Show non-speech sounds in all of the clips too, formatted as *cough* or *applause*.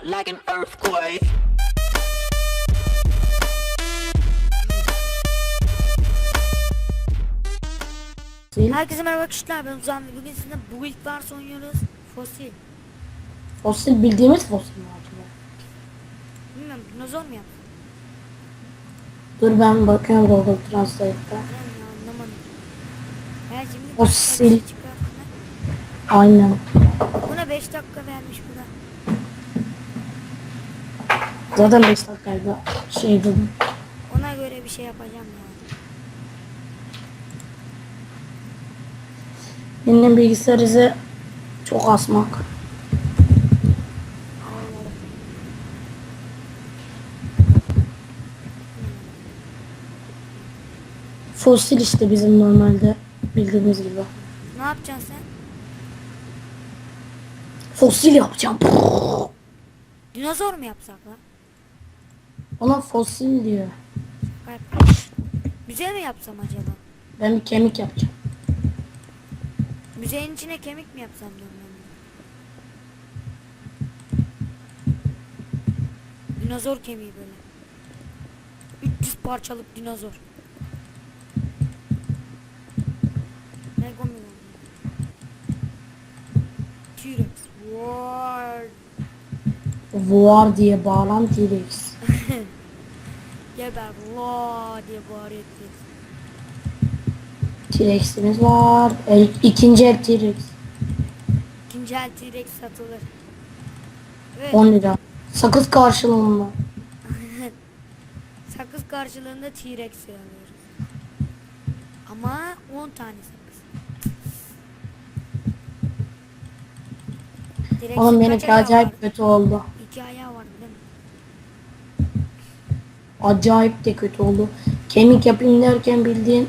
out like an earthquake. Herkese merhaba arkadaşlar ben Uzan ve bugün sizinle Build Wars oynuyoruz. Fosil. Fosil bildiğimiz fosil mi acaba? Bilmiyorum dinozor mu yaptın? Dur ben bakıyorum Google Translate'da. Ben ya anlamadım. Her şimdi Fosil. Aynen. Buna 5 dakika vermiş bu da. Zaten 5 dakikaydı. Şey dedim. Ona göre bir şey yapacağım ya. Benim bilgisayar izi çok asmak. Fosil işte bizim normalde bildiğimiz gibi. Ne yapacaksın sen? Fosil yapacağım. Dinozor mu yapsak lan? Ona fosil diyor. Müze mi yapsam acaba? Ben bir kemik yapacağım. Müzenin içine kemik mi yapsam diyorum ben. Dinozor kemiği böyle. 300 parçalık dinozor. Oldu. T-Rex. War. Var diye bağlan T-Rex. Geber. La diye bağırıyor T-Rex. T-Rex'imiz var. El, ikinci el T-Rex. İkinci el T-Rex satılır. Evet. 10 lira. Sakız karşılığında. *laughs* Sakız karşılığında T-Rex alıyoruz. Ama 10 tane sakız. T-Rex'in Oğlum benimki acayip kötü oldu. İki ayağı var değil mi? Acayip de kötü oldu. Kemik yapayım derken bildiğin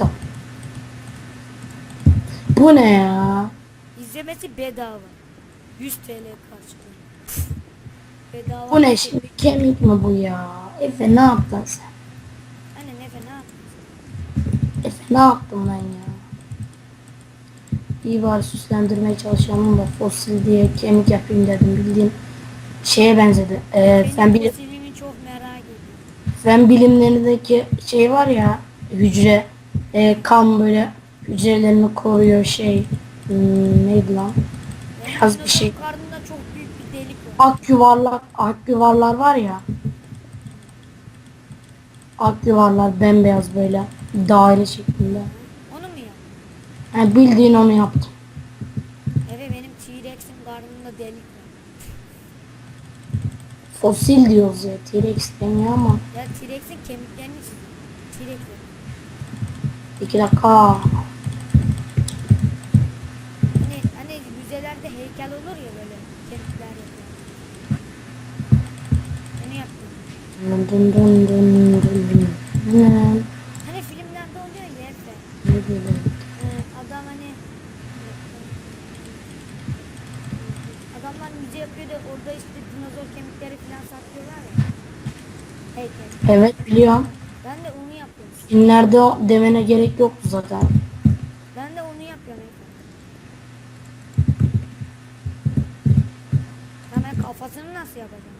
yap. Bu ne ya? İzlemesi bedava. 100 TL karşılığı. bedava. Bu ne şimdi? Kemik mi bu ya? Efe ne yaptın sen? Anne ne fena. Efe ne yaptın ben ya? İyi bari süslendirmeye çalışıyorum da fosil diye kemik yapayım dedim. Bildiğin şeye benzedi. Ee, Benim merak ediyorum. Fen bilimlerindeki şey var ya hücre e, kan böyle hücrelerini koruyor şey hmm, neydi lan? Beyaz bir şey. karnında çok büyük bir delik var. Ak yuvarlak, ak yuvarlar var ya. Ak yuvarlar bembeyaz böyle daire şeklinde. Onu mu yap? Yani bildiğin onu yaptım. Evet benim T-Rex'in karnında delik var. Fosil diyoruz ya T-Rex deniyor ama. Ya T-Rex'in kemiklerini. T-Rex'in. İki dakika. Hani, hani müzelerde heykel olur ya böyle kemikler yapıyor. Onu yaptım. Dun dun dun dun. Dun. Hani filmlerde oluyor ya hep de. Ne böyle? Adamlar müze yapıyor da orada işte dinozor kemikleri falan saklıyorlar ya. Heykel. Evet biliyorum. Ben de onu yapıyorum. Filmlerde o demene gerek yoktu zaten. Ben de onu yapıyorum. Ya ben kafasını nasıl yapacağım?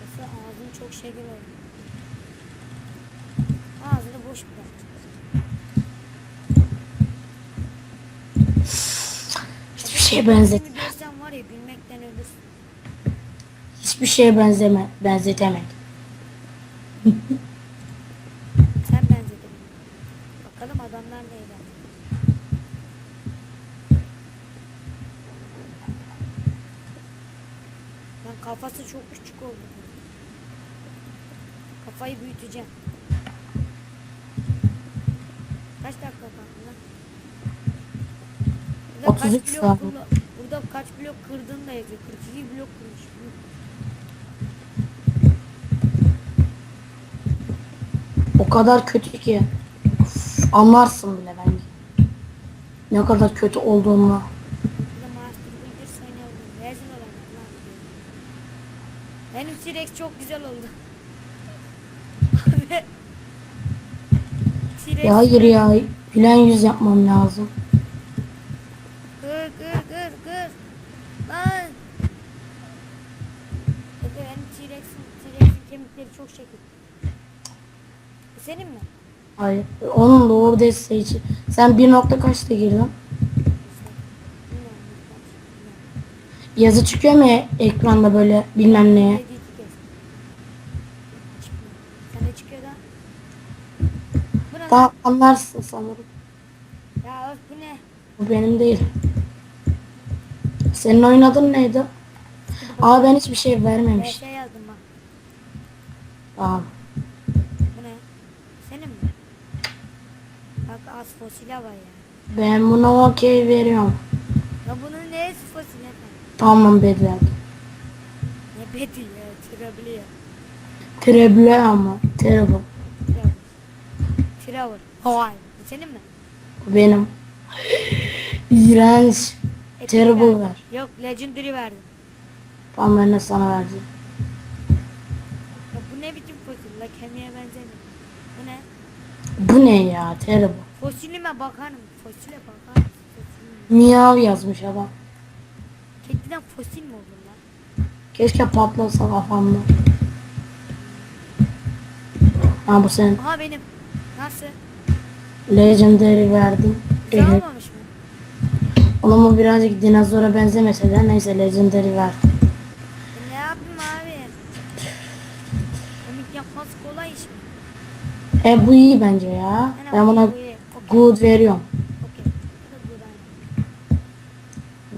Kafası ağzın çok şekil oldu. Boş bırak. Hiçbir şeye benzet. Seni görsem var ya gülmekten ölürsün. Hiçbir şeye benzeme, benzetemek. Sen benzedin. Bakalım adamlar neydi? Lan kafası çok küçük oldu. Kafayı büyüteceğim. Kaç dakika kaldı lan? Burada kaç 33 blok kullan- Burada kaç blok kırdın da yazıyor. 42 blok kırmış. O kadar kötü ki. Uf, anlarsın bile bence. Ne kadar kötü olduğunu. Benim T-Rex çok güzel oldu. Ya hayır ya. Gülen yüz yapmam lazım. Kır kır kır kır. Lan. Efe benim T-Rex'in T-Rex'in kemikleri çok şekil. Bu senin mi? Hayır. Onun doğru desteği için. Sen bir nokta kaçta girdin? Yazı çıkıyor mu ekranda böyle bilmem neye? Yedi iki kez. Çıkmıyor. Sende çıkıyor da. Daha anlarsın sanırım. Ya öf bu ne? Bu benim değil. Senin oynadığın neydi? Aa ben hiçbir şey vermemiştim. şey yazdım bak. Tamam. Bu ne? Senin mi? Bak az fosile var ya. Ben buna okey veriyorum. Ya bunun neyesi fosil efendim? Tamam bedel. Ne beti ya, ya. Treble ama. Terrible. Trevor. Hawaii. Senin mi? Bu benim. İğrenç. Epic Terrible ver. Yok Legendary verdim. Tamam ben de sana vereceğim. Ya bu ne biçim fosil la kemiğe benzemiyor. Bu ne? Bu ne ya? Terrible. Fosilime bakarım. Fosile bakar mısın? Fosil mi? Miyav yazmış adam. Kediden fosil mi olur lan? Keşke patlasa kafamda. Ha bu senin. Aha benim. Nasıl? Legendary verdim. Güzel Evet. olmamış mı? Onun bu birazcık dinozora benzemese de neyse Legendary ver. E ne yapayım abi? Komik yapması kolay iş mi? E bu iyi bence ya. Yani Ben buna. Okey. good veriyorum.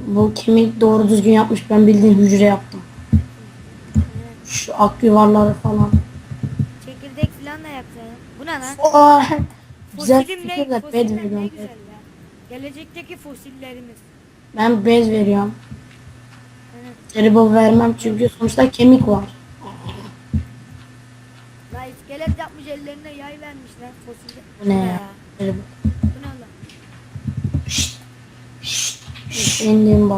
Bu kemik doğru düzgün yapmış. Ben bildiğin hücre yaptım. Evet. Şu ak yuvarları falan. Çekirdek falan da yapsaydım. Bu ne lan? Oh, güzel Fosilim fikir ne? de Fosiller bed ne veriyorum. güzel ya. Gelecekteki fosillerimiz. Ben bez veriyorum. Evet. Terrible vermem çünkü sonuçta kemik var. La iskelet yapmış ellerine yay vermişler fosilde. Bu ne ya? Terrible. Bu ne lan? Benim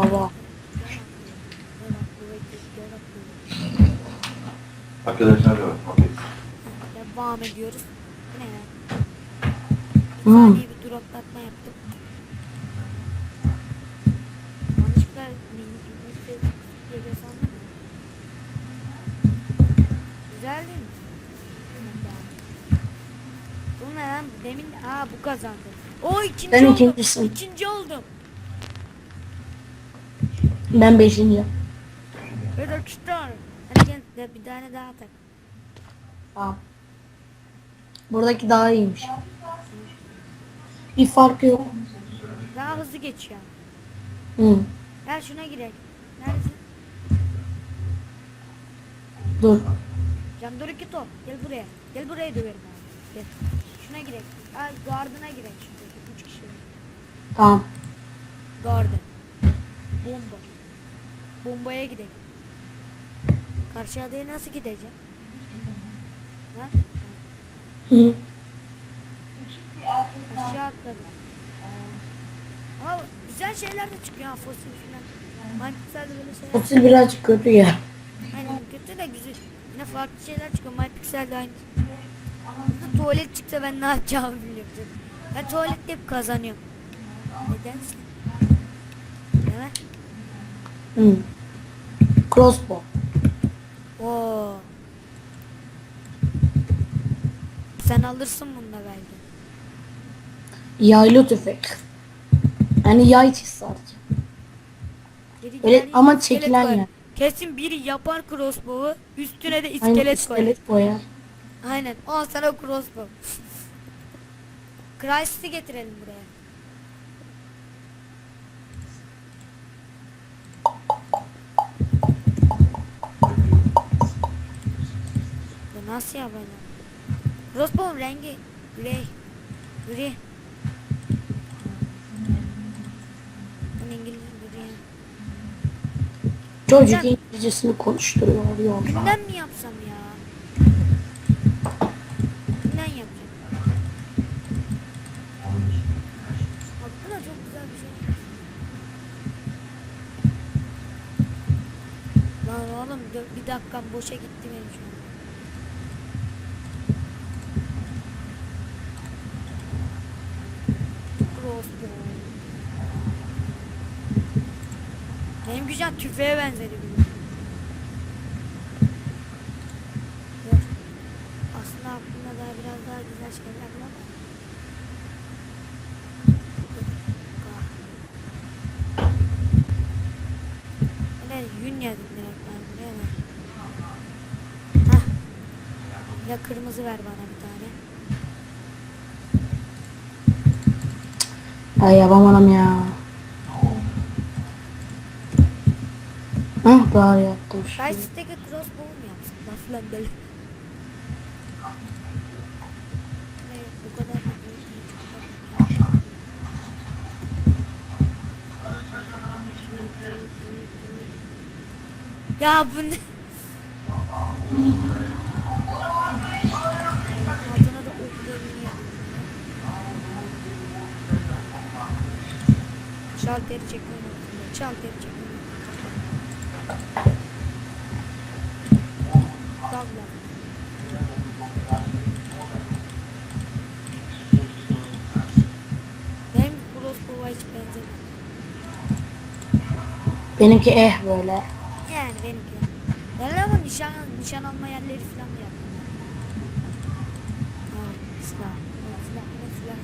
Bu ne ya? Bir Hmm. bir duraklatma yaptım. Yanlışlıkla minik bir geliyor sandım. ya. Güzel değil mi? Bu ne lan? Demin aa bu kazandı. O ikinci Ben oldum. ikincisin. İkinci oldum. Ben beşinci. Ve Rockstar. Hadi gel de bir tane daha atak. Tamam. Buradaki daha iyiymiş. Bir fark yok. Daha hızlı geçiyor. Hı. Gel şuna girelim. Neredesin? Dur. Can Dorikito gel buraya. Gel buraya döverim abi. Gel. Şuna girelim. Ay gardına girelim şuradaki. Üç kişi. Tamam. Garden. Bomba. Bombaya gidelim. Karşı adaya nasıl gideceğim? Ha? Hı. Aşağı atladım. Ama güzel şeyler de çıkıyor ha fosil falan. Minecraft'ta böyle şeyler. Fosil birazcık kötü ya. Aynen kötü de güzel. Yine farklı şeyler çıkıyor. De aynı. Burada tuvalet çıksa ben ne yapacağımı bilmiyorum. Ben tuvalette hep kazanıyorum. Nedense. Değil mi? Hı. Crossbow. Oo. Sen alırsın bunu da belki. Yaylı tüfek. Yani yay çiz sadece. Geri Öyle gelen ama iskelet çekilen yani. Kesin biri yapar crossbow'u üstüne de iskelet koyar. iskelet koyar. Aynen. Al sana crossbow. Christ'i getirelim buraya. Bu nasıl yapacağım? Crossbow'un rengi grey. Gri. İngiliz gri. Çocuk İngilizcesini konuşturuyor. Yok. Kimden mi yapsam ya? Kimden yapacağım? Bak bu da çok güzel bir şey. Lan oğlum dö- bir dakikam boşa gitti benim şu an. Crossbow. Benim güzel tüfeğe benzedi de. Dur. Aslında aklımda daha biraz daha güzel şeyler var. Öyle yün yedim direkt ben buraya. Hah. De kırmızı ver bana bir tane. Ay yapamadım ya. Hah daha yaptım şu. Rice'deki crossbow mu yapsın? Laf lan böyle. Evet, bu kadar da büyük değil. Ya bu ne? Şalteri çekmeyi unuttum. Şalteri çekmeyi unuttum. Dallar. Benim crossbow'a hiç benzemiyor. Benimki eh böyle. Yani benimki. Ben ama nişan, nişan alma yerleri falan da yaptım. Ha, silah. Evet, silah, evet, silah.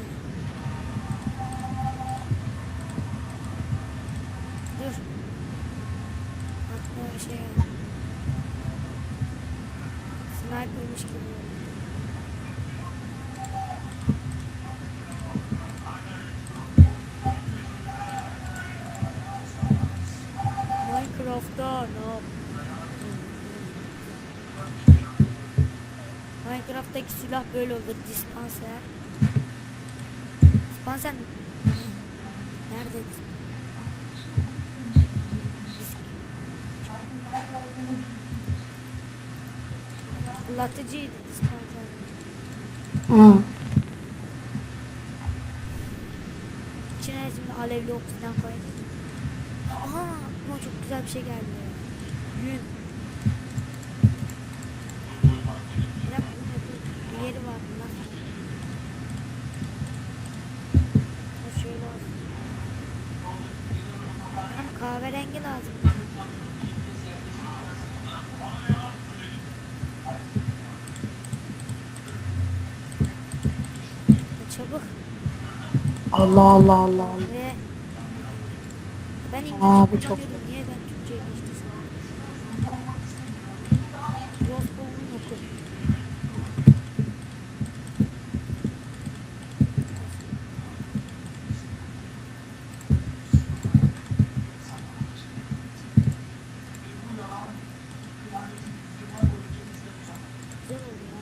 Dur. Aklıma bir şey geldi. Sniper'mış gibi. Minecraft'ta ne yap? Minecraft'taki silah böyle olur. Dispanser. Dispanser? Dispanser. Hı. İçine şimdi alevli ok falan koyacağız. Aha aklıma çok güzel bir şey geldi. Yün. Bir dakika, bir dakika. Bir yeri var bunlar. Ha, Şöyle olsun. Hem kahverengi lazım. Çabuk. Allah Allah Allah. Ve ben İngilizce Abi çok- kullanıyordum. Niye ben Türkçe'ye geçtim? Crossbow'un oku. Güzel oldu ya.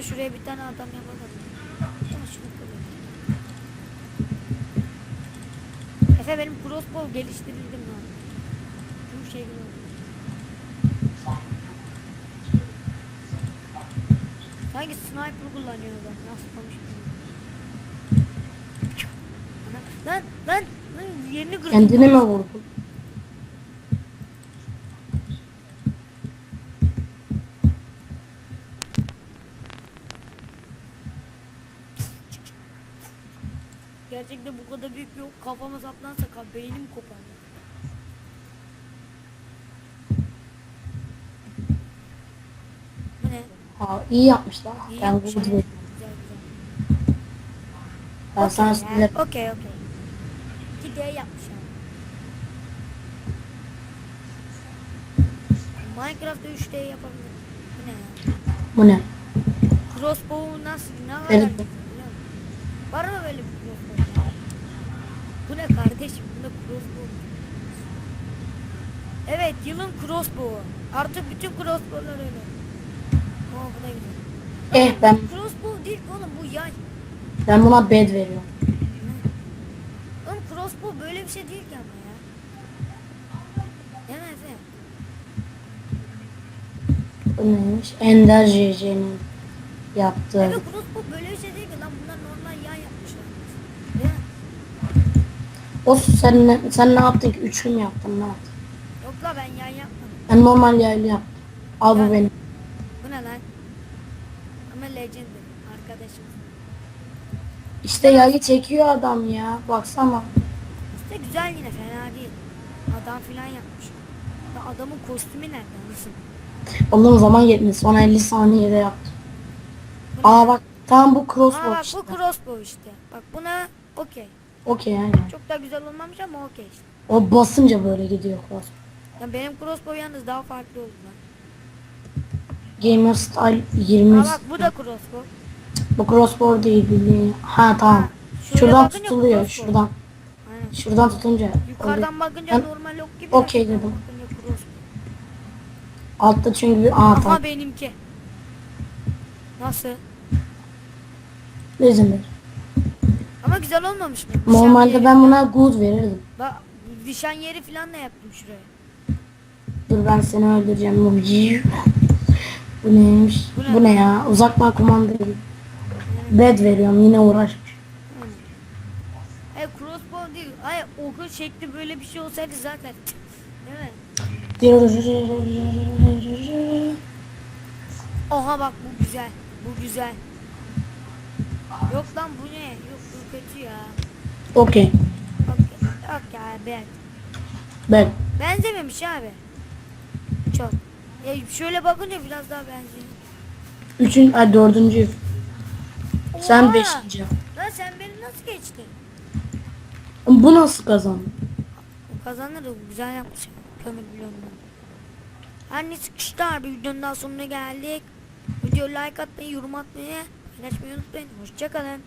Aslında şuraya bir tane adam yapalım. Efe benim crossbow geliştirildim lan. Bu şey gibi. Sanki sniper kullanıyor adam. Nasıl konuşmuyor? Ana- Lan lan lan yerini kırdım. Kendini mi vurdun? Gerçekten bu kadar büyük bir kafama saplansa beynim kopar. Bu ne? Ha, iyi yapmışlar. İyi Ben yapmış. vurdum. evet. Güzel güzel. Ben sana Okey ya, söyle. Okey okey. Gide yapmış abi. Minecraft'ta 3D yapabilirim. Bu ne ya? Bu ne? Crossbow nasıl? Ne kadar? Güzel? Var mı böyle bir crossbow? Bu ne kardeşim? Bu ne crossbow? Evet yılın crossbow'u. Artık bütün crossbow'lar öyle. Oo bu da güzel. Eh ben Crossbow değil oğlum bu yay. ben buna bed veriyorum. Oğlum crossbow böyle bir şey değil ki ama ya. Değil mi Efe? Bu neymiş? Ender JJ'nin yaptığı. Evet crossbow böyle bir şey değil ki lan bunlar normal yay yapmışlar. Değil mi? O sen ne, sen ne yaptın ki? Üçlü mü yaptın? Ne yaptın? Yok la ben yay yapmadım. Ben normal yaylı yaptım. Al Ya. bu benim. Bu ne lan? Ama legendary. arkadaşımız. İşte yayı çekiyor adam ya. Baksana. İşte güzel yine fena değil. Adam filan yapmış. Ya adamın kostümü nerede anasın? Onun zaman yetmedi. Son 50 saniyede yaptı. Aa bak tam bu crossbow Aa bak işte. bu crossbow işte. Bak buna okey. Okey yani. Çok da güzel olmamış ama okey işte. O basınca böyle gidiyor crossbow. Ya benim crossbow yalnız daha farklı oldu lan. Gamer Style 20. Aa bak bu da crossbow. Bu crossbow değil bildiğin. Ha tamam. Ha, şuraya Şuradan bakınca tutuluyor. crossbow. Şuradan. Aynen. Şuradan tutunca. Yukarıdan bakınca Ben- normal ok gibi. okey aşağıdan dedim. bakınca crossbow. Altta çünkü aa tamam. Aha benimki. Nasıl? Legendary. Ama güzel olmamış mı? Nişan Normalde yeri- ben buna good verirdim. Bak nişan yeri falan da yaptım şuraya. Dur ben seni öldüreceğim. Bu Bu neymiş? Bu ne ya? Uzaktan kumanda. Bed veriyorum yine uğraşmış. Hayır crossbow değil. Hayır okun şekli böyle bir şey olsaydı zaten. Değil mi? Oha bak bu güzel. Bu güzel. Yok lan bu ne? Yok bu kötü ya. Okey. Yok, yok ya ben. Bed. Benzememiş abi. Çok. Ya şöyle bakınca biraz daha benziyor. Üçün, ay dördüncü. Sen Oha! beşinci. Lan sen beni nasıl geçtin? Bu nasıl kazandı? Kazanır güzel yapmış. Kömür bloğundan. Her neyse işte abi videonun daha sonuna geldik. Video like atmayı, yorum atmayı, paylaşmayı unutmayın. Hoşçakalın.